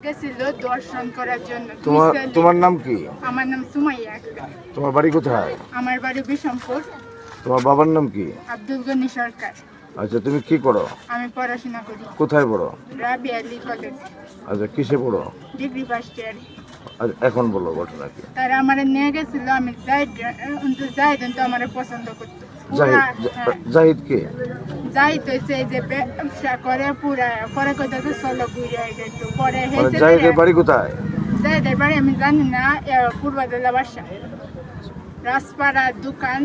গেছিল দর্শন করার জন্য। তোমার তোমার নাম কি? আমার নাম সুমাইয়া। আক্তার। তোমার বাড়ি কোথায়? আমার বাড়ি বিষমপুর তোমার বাবার নাম কি? আব্দুল গনি সরকার। আচ্ছা তুমি কি করো আমি পড়াশোনা করি। কোথায় পড়ো? আলী কলেজ আচ্ছা কিসে পড়ো? ডিগ্রি ফার্স্ট ইয়ার আচ্ছা এখন বলো ঘটনা কি? তারা আমার নিয়ে গেছিল আমি যাই জাহিদ কিন্তু আমার পছন্দ করতো। জাহিদ পুরা- জাহিদ কে? জাহিদ হয়েছে যে ব্যবসা করে পুরা পরে কোথাও চলো ঘুরে একটু। পরে মানে হেসে জাহিদের বাড়ি কোথায়? জাহিদের বাড়ি আমি জানি না পূর্বদলা বাসা রাজপাড়া দোকান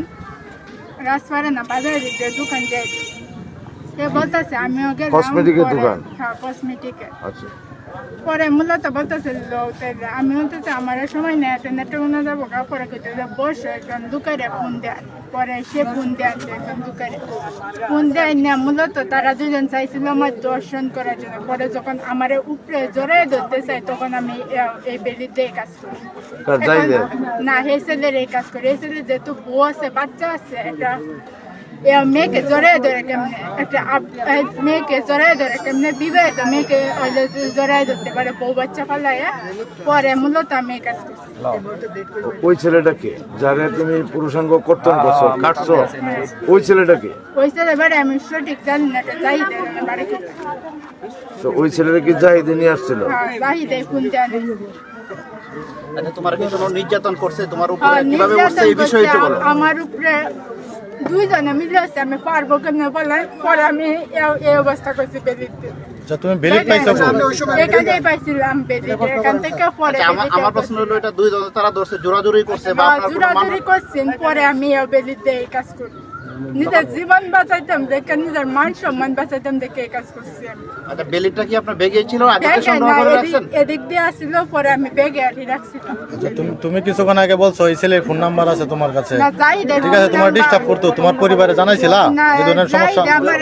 রাজপাড়া না বাজারের দিক দোকান যায় সে বলতেছে আমিও গেলাম কসমেটিকের দোকান? হ্যাঁ কসমেটিকের আচ্ছা। পরে মূলত বলতেছে আমি বলতেছে আমার সময় নেই আছে নেটে মনে যাব কাপড়ে করতে বসে একজন দোকানে ফোন দেয়। পরে সে ফোন দেয় একজন দোকানে ফোন দেয় না মূলত তারা দুজন চাইছিল আমার দর্শন করার জন্য। পরে যখন আমার উপরে জোরে ধরতে চাই তখন আমি এই বেলিতে এই কাজ করি। না হে ছেলের এই কাজ করি। এই ছেলের যেহেতু বউ আছে বাচ্চা আছে এটা মেয়েকে জড়াই ধরে কেমনে? একটা মেয়েকে জড়াই ধরে কেমনে বিবাহিত মেয়েকে ধরতে পারে বউ বাচ্চা পালায় পরে মূলত কাজ ওই ছেলেটাকে যারে তুমি পুরুষাঙ্গ কর্তন করছ কাটছো? ওই ছেলেটাকে ওই ছেলে বাড়ি আমি সঠিক জানি না বাড়ি তো ওই ছেলেটা কি জাহিদে নিয়ে আসছিল? হ্যাঁ, জাহিদে ফোন দেয় আচ্ছা তোমার কি কোনো নির্যাতন করছে? তোমার উপরে হ্যাঁ, কীভাবে এই নির্যাতন বিষয়ে একটু বলো। আমার উপরে দুইজনে মিলে আছে আমি পারব কেমনে বলে পরে আমি এ- এই অবস্থা করছি বেদিতে। আচ্ছা তুমি বেলিক পাইছো এখানেই পাইছিলাম বেদিতে। এখান থেকে পরে আচ্ছা, আমার প্রশ্ন হলো এটা দুই জন তারা ধরছে জোরাজুরি করছে বা আপনার কোনো জোরাজুরি করছেন পরে আমি বেলিতে এই কাজ করি। নিজের জীবন বাঁচাইতাম দেখে নিজের মান সম্মান বাঁচাইতাম দেখে এই কাজ করছি আমি। আচ্ছা বেলিটা কি আপনার বেগে ছিল? আগে ব্যাগে সংগ্রহ করে এদিক- রাখছেন? এদিক দিয়ে আসছিল পরে আমি ব্যাগে রাখছিলাম আচ্ছা তুমি তুমি কিছুক্ষণ আগে বলছো এই ছেলের ফোন নাম্বার আছে তোমার কাছে। না ঠিক আছে তোমার ডিস্টার্ব করতো তোমার পরিবারে জানাইছিলা? না এই ধরনের সমস্যা আমার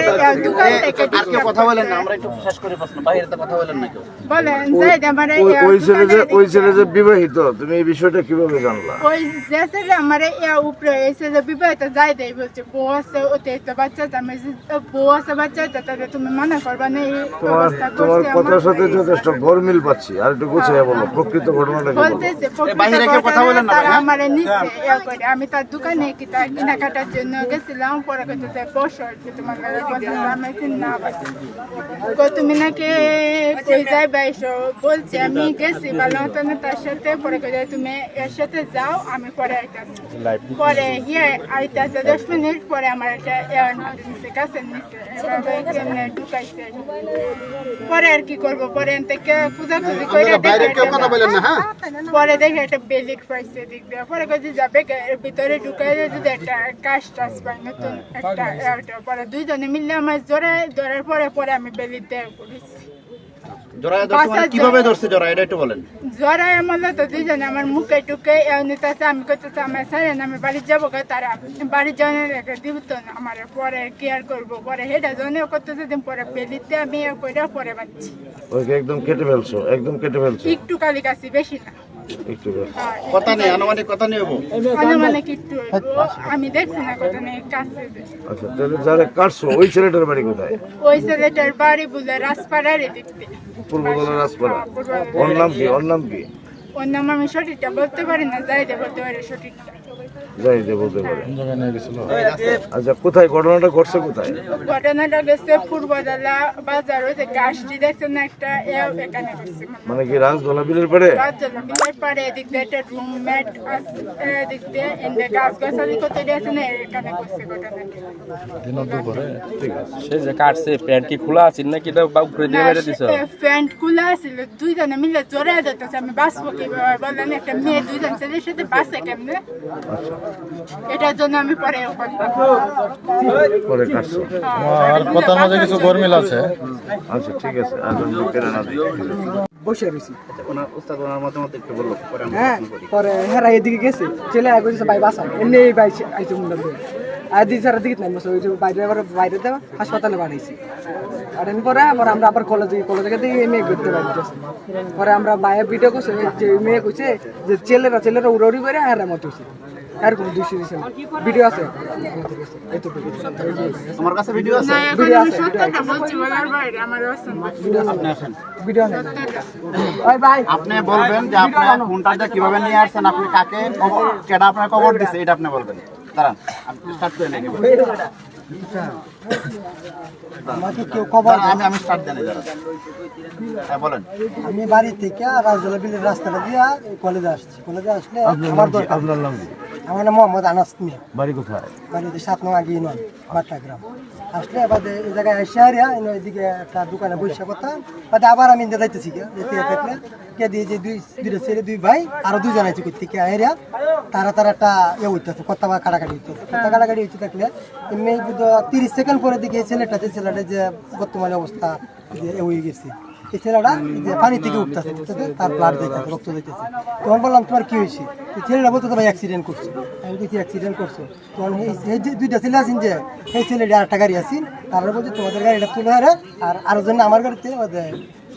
দোকান থেকে আর কেউ কথা বলেন না আমরা একটু শেষ করে প্রশ্ন বাইরে তো কথা বলেন না কেউ। বলেন জাহিদ আমার ওই ছেলে যে ওই ছেলে যে বিবাহিত তুমি এই বিষয়টা কীভাবে জানলা? ওই যে ছেলে আমার ইয়া উপরে এসে যে বিবাহিত যাই দেয় বলছে বউ আছে ওতে তো বাচ্চা আমি যে, বউ বাচ্চা তাহলে তুমি মানা করবা না এই তোমার তোমার কথার আমার। সাথে যথেষ্ট গরমিল পাচ্ছি আর একটু গুছিয়ে বলো প্রকৃত ঘটনাটা কি বলতেছে বাইরে কেউ কথা বলেন না, আমার নিচ্ছে ইয়া করে আমি তার দোকানে কি তার কেনাকাটার জন্য গেছিলাম পরে করতে বসো তোমার বলতেছে আমি না। কই তুমি নাকি কই যাই বাইশো বলছি আমি গেছি ভালো হতো না তার সাথে পরে কই তুমি এর সাথে যাও আমি পরে আইতাছি পরে ইয়ে আইতাছে দশ মিনিট পরে আমার একটা এয়ার নিচ্ছে কাছে নিচ্ছে এভাবে ঢুকাইছে। পরে আর কি করব? পরে এন থেকে খুঁজাখুঁজি করে হ্যাঁ? পরে দেখে একটা বেলিক পাইছে দিক দিয়ে। পরে কাজে যাবে ভিতরে ঢুকাই যদি একটা কাজ টাজ পাই নতুন একটা পরে দুইজনে মিললে আমার জোরে ধরার পরে পরে আমি বেলির দেয় ধরছে মানে কীভাবে ধরছে জোড়া এটা একটু বলেন। জোরায় আমার তো দুইজনে আমার মুখে টুকে নিতেছে আমি করতেছে আমার স্যার আমি বাড়ি যাব গো তারা বাড়ি জনের দিব তো না আমার পরে কেয়ার করব পরে জনে করতেছে দিন পরে আমি পরে বাচ্চি ওকে একদম কেটে ফেলছো একদম কেটে ফেলছো। একটু কালি কাছি বেশি না। একটু কথা নেই আনুমানিক কথা নিয়ে আনুমানিক একটু আমি দেখছি না কথা নেই কাছে আচ্ছা তাহলে যারা কাটছো ওই ছেলেটার বাড়ি কোথায়? ওই ছেলেটার বাড়ি বলে রাজপাড়ার এদিক। দিয়ে রাজপাড়া? হ্যাঁ, পূর্বতলা। ওর নাম কি? ওর নাম কি? ওর নাম আমি সঠিকটা বলতে পারি না যাইতে বলতে পারি সঠিকটা। যাই যে বলতে পারে। আচ্ছা কোথায়? ঘটনাটা ঘটছে কোথায়? ঘটনাটা গেছে পূর্বদলা বাজার ওই যে গাছটি দেখছেন না একটা এখানে মানে কি রাজদোলা বিলের পারে বিলের পাড়ে এদিক দিয়ে একটা রুম ম্যাট এদিক দিয়ে গাছ গাছালি করতে না এখানে করছে ঘটনাটা। ঠিক আছে। সে যে কাটছে প্যান্ট কি খোলা আছে নাকি এটা বা উপরে দিয়ে মেরে দিছ? প্যান্ট খোলা ছিল দুইজনে মিলে জোরে দিতেছে আমি বাঁচবো কীভাবে বললেন একটা মেয়ে দুইজন ছেলের সাথে বাঁচে কেমনে? এটার জন্য আমি পরে পরে কাটছো। আর কথার মাঝে কিছু গরমিল আছে। আচ্ছা ঠিক আছে আর না বসে রয়েছি। আচ্ছা, ওনার উস্তাদ ওনার মতামত একটু বলল পরে হ্যাঁ পরে হেরা এদিকে গেছে ছেলে আগে বলছে ভাই বাসা এমনি ভাই আইছে মুন্ডা আর দিদি সারা দিকে নাই বসে ওই যে বাইরে আবার বাইরে দেওয়া হাসপাতালে বাড়াইছি পাঠান পরে আবার আমরা আবার কলেজে কলেজে গেতে এই মেয়ে করতে পারতেছি পরে আমরা মায়ের ভিডিও করছে যে মেয়ে কইছে যে ছেলেরা ছেলেরা উড়াউড়ি করে মত হয়েছে দুইশো ভিডিও আছে। কাছে, ভিডিও আছে? ভিডিও আছে, বাইরে আমার অসম্ভব আপনি ভিডিও নেই ওই ভাই আপনি বলবেন যে আপনি ফোনটা কীভাবে নিয়ে আসছেন আপনি কাকে কবর কেডা আপনার কবর দিছে এটা আপনি বলবেন। দাঁড়ান স্টার্ট করে আমি আমি স্টার্ট দেন হ্যাঁ বলেন। আমি বাড়ি থেকে রাজদোলা বিলের রাস্তাটা দিয়ে কলেজে আসছি। কলেজে আসলে আমার দরকার। নাম আমার নাম মোহাম্মদ আনাস মিয়া। বাড়ি কোথায়? বাড়িতে সাত নয় আগে নয় বাট্টা গ্রাম। আসলে এবার এই জায়গায় এসে এদিকে একটা দোকানে বৈশা কথা। বাদে আবার আমি ইন্দা যাইতেছি থাকলে। কে দিয়ে যে দুই দুইটা ছেলে দুই ভাই আরও দুজন আছে করতে কে হারিয়া তারা তারা একটা ইয়ে হইতেছে কথা বা কাটাকাটি হইতেছে। কথা কাটাকাটি হইতে থাকলে এমনি তিরিশ সেকেন্ড পরে দিকে ছেলেটা যে ছেলেটা যে বর্তমানে অবস্থা হয়ে গেছে। এই ছেলেটা যে পানি থেকে উঠতেছে উঠতেছে তার ব্লাড যাইতেছে রক্ত যাইতেছে। তখন বললাম তোমার কি হয়েছে? এই ছেলেটা বলতে ভাই অ্যাক্সিডেন্ট করছে। আমি বলছি অ্যাক্সিডেন্ট করছ? তখন এই- যে দুইটা ছেলে আছেন যে সেই ছেলেটা আরেকটা গাড়ি আছেন তারা বলছে তোমাদের গাড়িটা তুলে হারে আর আরও জন্য আমার গাড়িতে ওদের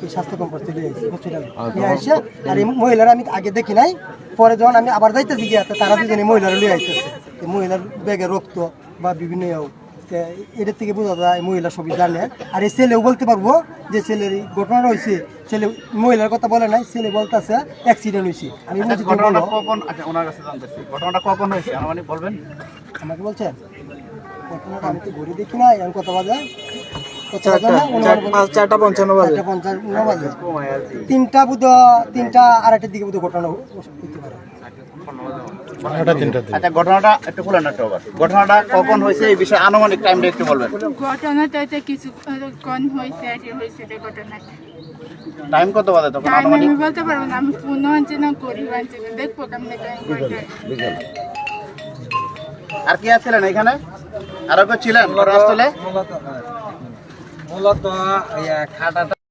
স্বাস্থ্য কমপ্লেক্স আসছে হসপিটালে নিয়ে আসে আর এই মহিলারা আমি আগে দেখি নাই পরে যখন আমি আবার যাইতেছি গিয়ে তারা দুজনে মহিলারা লিয়ে আইতেছে। মহিলার ব্যাগে রক্ত বা বিভিন্ন এটার থেকে বোঝা যায় মহিলা সবই জানে। আর এই ছেলেও বলতে পারব যে ছেলের ঘটনা রয়েছে হয়েছে ছেলে মহিলার কথা বলে নাই ছেলে বলতে আছে অ্যাক্সিডেন্ট হয়েছে। আমি আচ্ছা বলছি ঘটনাটা কখন আচ্ছা ওনার কাছে জানতেছি ঘটনাটা কখন হয়েছে? আমাকে বলবেন? আমাকে বলছেন? ঘটনাটা আমি তো ঘুরে দেখি না এখন কথা বাজে চারটা পঞ্চান্ন বাজে। চারটা তিনটা বুধ তিনটা আড়াইটার দিকে বুধ ঘটনা হইতে পারে। আচ্ছা ঘটনাটা একটু ঘটনাটা কখন হয়েছে? এই বিষয়ে আনুমানিক টাইমটা একটু বলবেন। ঘটনাটা তো কিছু কন হয়েছে আর কি হয়েছে যে ঘটনাটা টাইম কত বাজে তখন আনুমানিক? আমি বলতে পারব না আমি আনছি না করিও আনছি না দেখব কেমনে টাইম কয়টা আর কি আছিলেন এখানে? আরও কেউ ছিলেন? ঘটনাস্থলে? মূলত খাটাটা